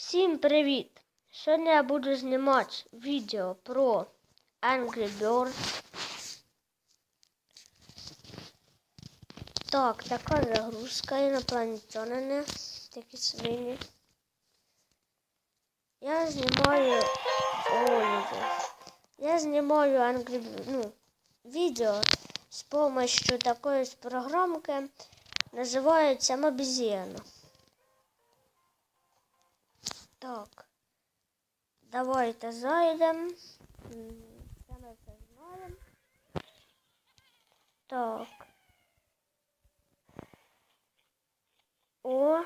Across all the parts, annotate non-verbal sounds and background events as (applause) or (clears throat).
Всім привіт! Сьогодні я буду знімати відео про Angry Birds. Так, така загрузка інопланетянини, такі свині. Я знімаю. Ой, я знімаю Angry ну, відео з допомогою такої програмки. Називається Мобізіана. Так. Давайте зайдемо. Це ми. Так. О,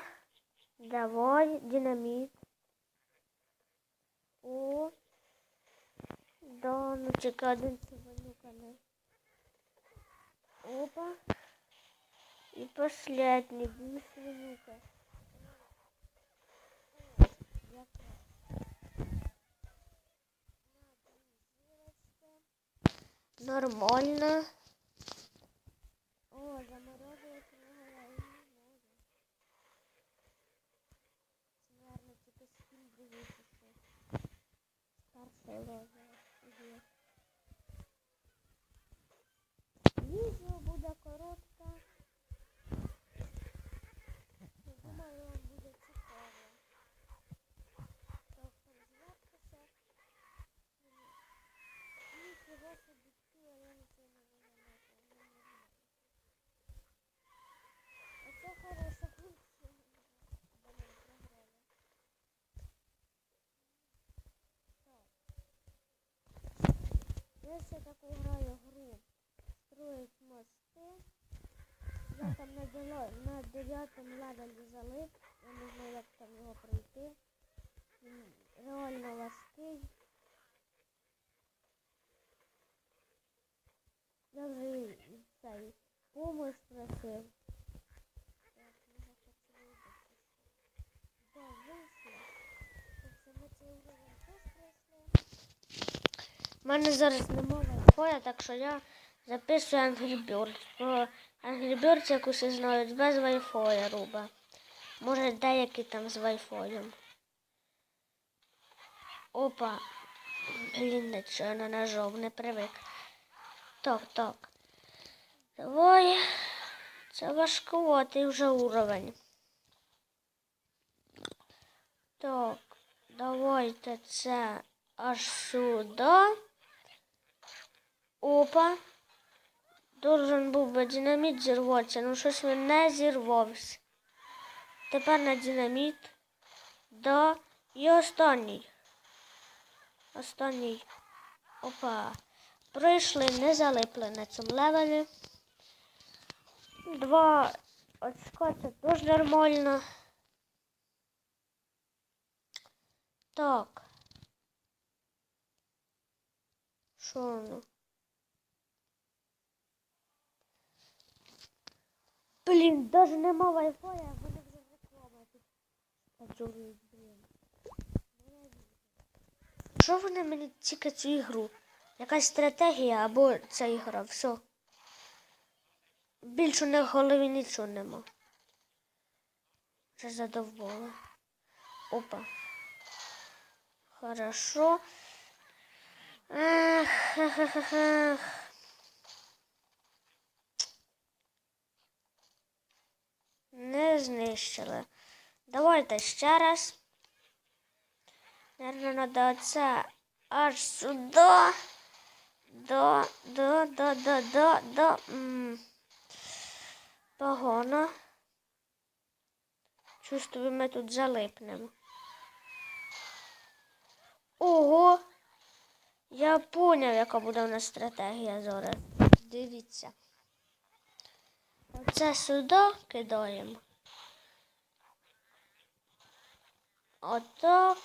давай, динамит. О. Да, ну чекай, один не. Опа. И последний, блин, свинюка. Нормально. О, можу. Це, наверное, тільки скін дивитися. Старший лоза. Відео буде коротке. Я Думаю, вам буде цікаво. Так, розвертися. Нічого собі чує, я нічого не розумію. Оце хороша функція. Або не програли. Так. Я ще таку граю гру. Строїть мости. Я там на дев'ятому левелі залив. Я не знаю, як там його пройти. Він реально важкий. Я вже цей помощь просив. Так, може хоч вийде. Да, вийшло. Так що ми цей уровень теж пройшли. У мене зараз немає вайфая, так що я записую Angry Birds. Бо Angry Birds, як усі знають, без вайфая руба. Може деякі там з вайфаєм. Опа. Блін, нічого нажав, не привик. Так, так. Давай. Це важкуватий вже уровень. Так, давайте це аж сюди. Опа. Должен був би динаміт зірватися, ну щось він не зірвався. Тепер на динаміт. Да. І останній. Останній. Опа. Пройшли, не залипли на цьому левелі. Два очка це теж нормально. Так. Що воно? Блін, даже нема вайфая, а вони вже реклама тут поджурують, блін. Що вони мені тільки цю ігру? Якась стратегія або ця ігра, все. Більше них в голові нічого нема. Вже задовбала. Опа. Хорошо. Ах, ах, ах, ах, Не знищили. Давайте ще раз. Наверно, треба оце аж сюди. До, до, до, до, до, до. Погано. Чувствую, ми тут залипнемо. Ого! Я поняв, яка буде у нас стратегія зараз. Дивіться. Оце сюди кидаємо. Отак.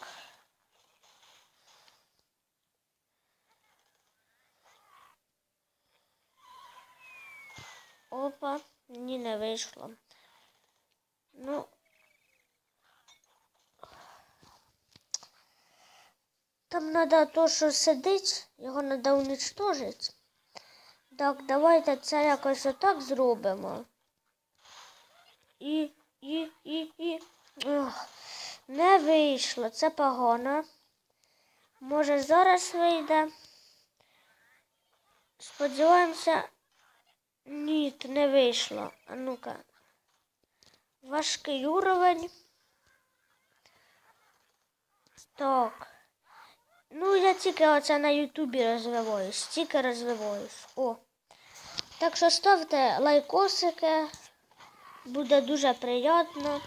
Опа, ні, не вийшло. Ну. Там треба то, що сидить, його треба уничтожити. Так, давайте це якось отак зробимо. І, і, і, і. Ох, не вийшло. Це погано. Може зараз вийде. Сподіваємося. Ні, не вийшло. А ну-ка. Важкий уровень. Так. Ну, я тільки оце на Ютубі розвиваюсь. Тільки розвиваюсь. О. Так що ставте лайкосики. Буде дуже приємно.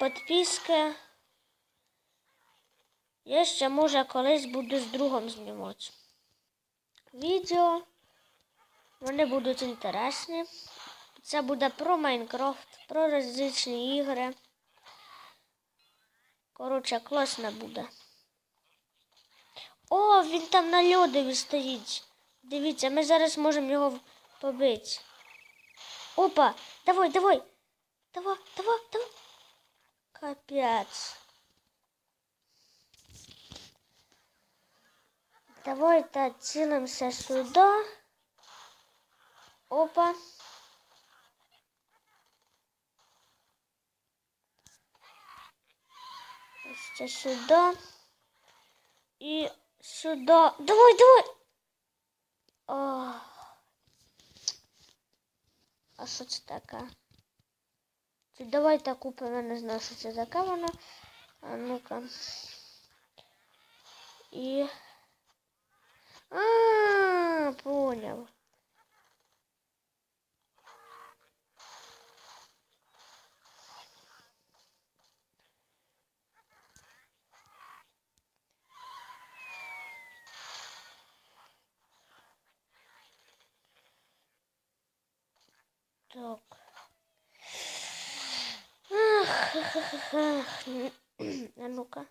Підписки. Я ще може колись буду з другом знімати. Відео. Вони будуть інтересні. Це буде про Майнкрафт, про розличні ігри. Коротше, класно буде. О, він там на льодові стоїть. Дивіться, ми зараз можемо його побити. Опа, давай, давай. Давай, давай, давай. Капець. Давайте цілимося сюди. Опа. Ще сюди. І сюди. Давай, давай. О. А що це таке? Чи давайте купимо, я не знаю, що це таке воно. А ну-ка. І. А, понял. Так. Ах, ах, ах. А ну-ка.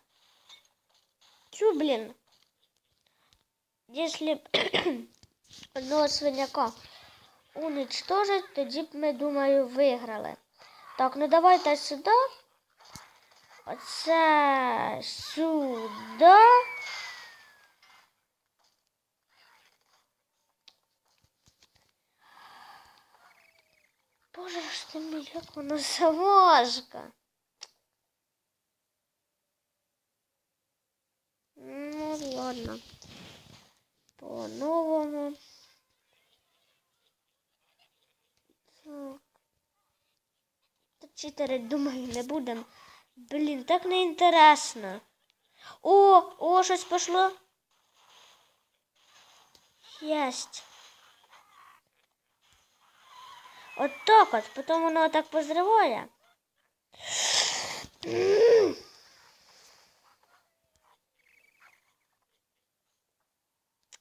Чё, блин? Если (clears throat) одного свиняка уничтожить, тоді б ми, думаю, виграли. Так, ну давайте сюди. Оце сюди. Боже ж ти мій, як заважка. Ну, ладно. По-новому. Так. Та читерить, думаю, не будемо. Блін, так не інтересно. О, о, щось пішло. Єсть. От так от, потім воно так позриває.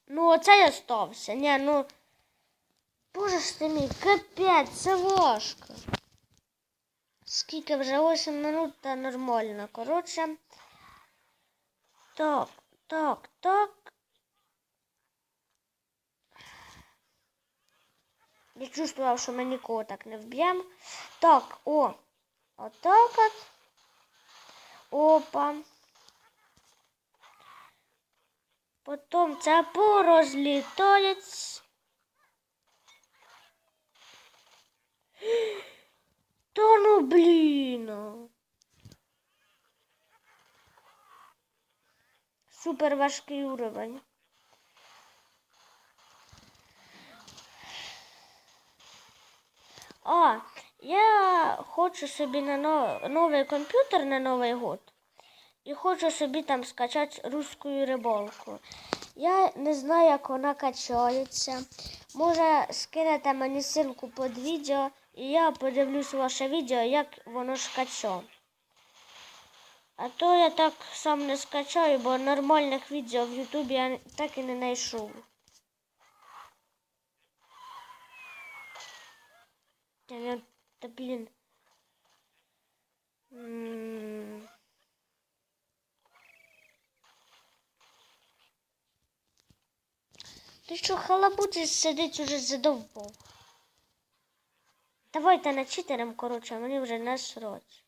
Ну, оце я стався. Ні, ну. Боже ж ти мій, капець, це важко. Скільки вже 8 минут та нормально. Коротше. Так, так, так. Я чувствував, що ми нікого так не вб'ємо. Так, о. Отак от. Опа. Потім це порозлітається. Та ну блін. Супер важкий уровень. А, я хочу собі на но- новий комп'ютер на Новий год. І хочу собі там скачати русську рибалку. Я не знаю, як вона качається. Може, скинете мені ссылку під відео, і я подивлюсь ваше відео, як воно ж. А то я так сам не скачаю, бо нормальних відео в Ютубі я так і не знайшов. Та, блин. блін. М. Ти що, халабуди сидить уже. Давайте на читерам, они мені вже насрать.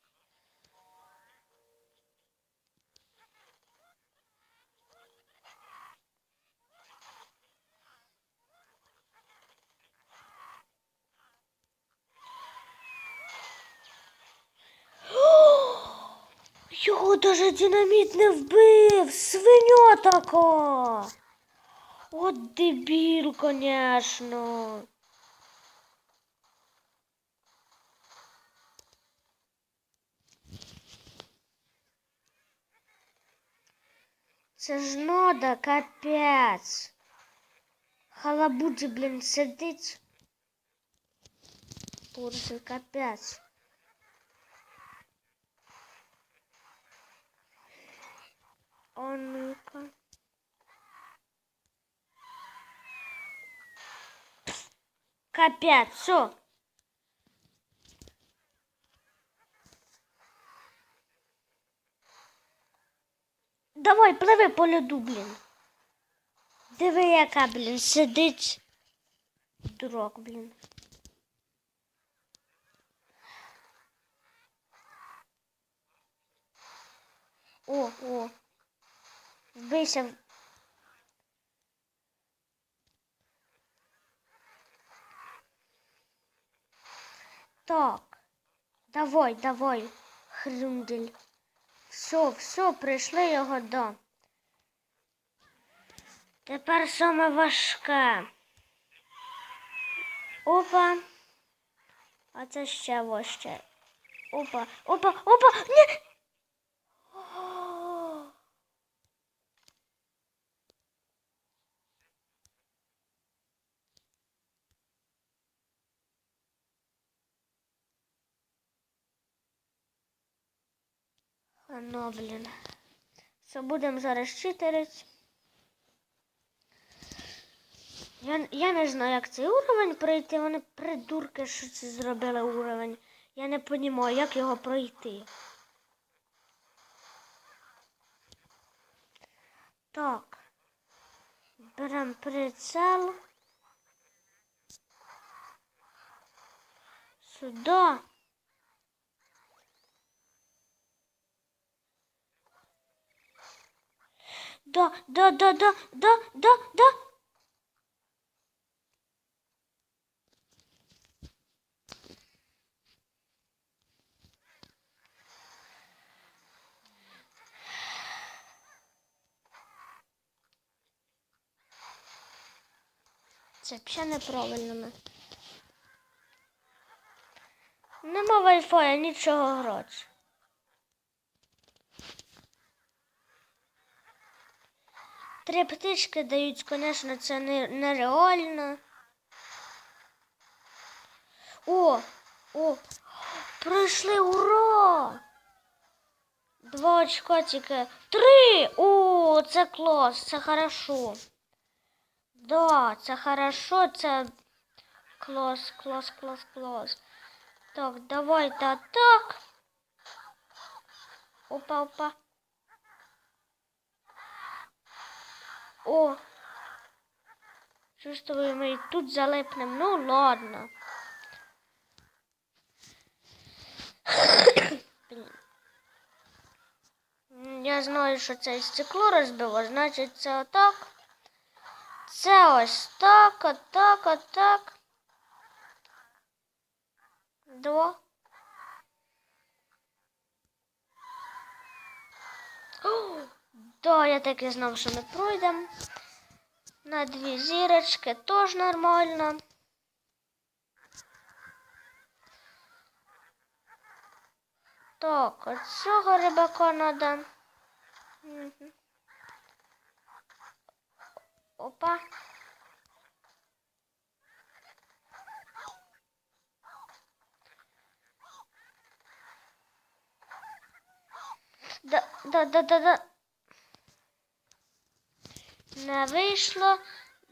Його даже динаміт не вбив! Свиня така! От дебіл, конечно. Це ж нода, капець. Халабуджі, блін, сидить. Боже, капець. О, ну-ка. Капець, все. Давай, пливи по льоду, блін. Диви, яка, блін, сидить. Дурак, блін. О, о. Вбийся. Так. Давай, давай, хрюндель. Все, все, прийшли його до. Тепер саме важке. Опа. А це ще важче. Опа, опа, опа! Ні! А ну, будемо зараз читерить. Я, я не знаю, як цей уровень пройти. Вони придурки, що це зробили уровень. Я не розумію, як його пройти. Так. Беремо прицел. Сюди. Да, да, да, да, да, да, да. Це взагалі неправильно. Нема вайфая, нічого грати. Три птички дають, звісно, це нереально. О, о, пройшли, ура! Два очка тільки. Три! О, це клас, це хорошо. Да, це хорошо, це клас, клас, клас, клас. Так, давайте атак. Опа, опа. О! Що ж Чувствую, ми тут залипнем. Ну ладно. Я знаю, що це стекло розбило, значить це отак. Це ось так, отак, отак. Два. О, да, я так і знав, що ми пройдемо. На дві зірочки теж нормально. Так, от цього рибака треба. Опа. Да, да, да, да, да. Не вийшло.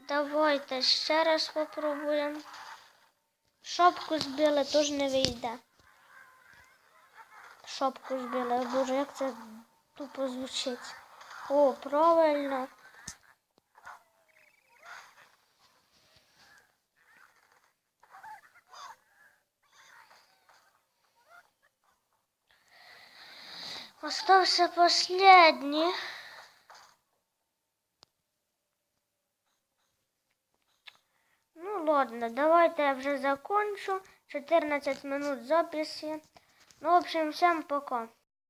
Давайте ще раз попробуємо. Шопку збили, теж не вийде. Шопку збили. Боже, як це тупо звучить. О, правильно. Остался последний. Ну ладно, давайте я вже закончу. 14 минут записи. Ну, в общем, всем пока.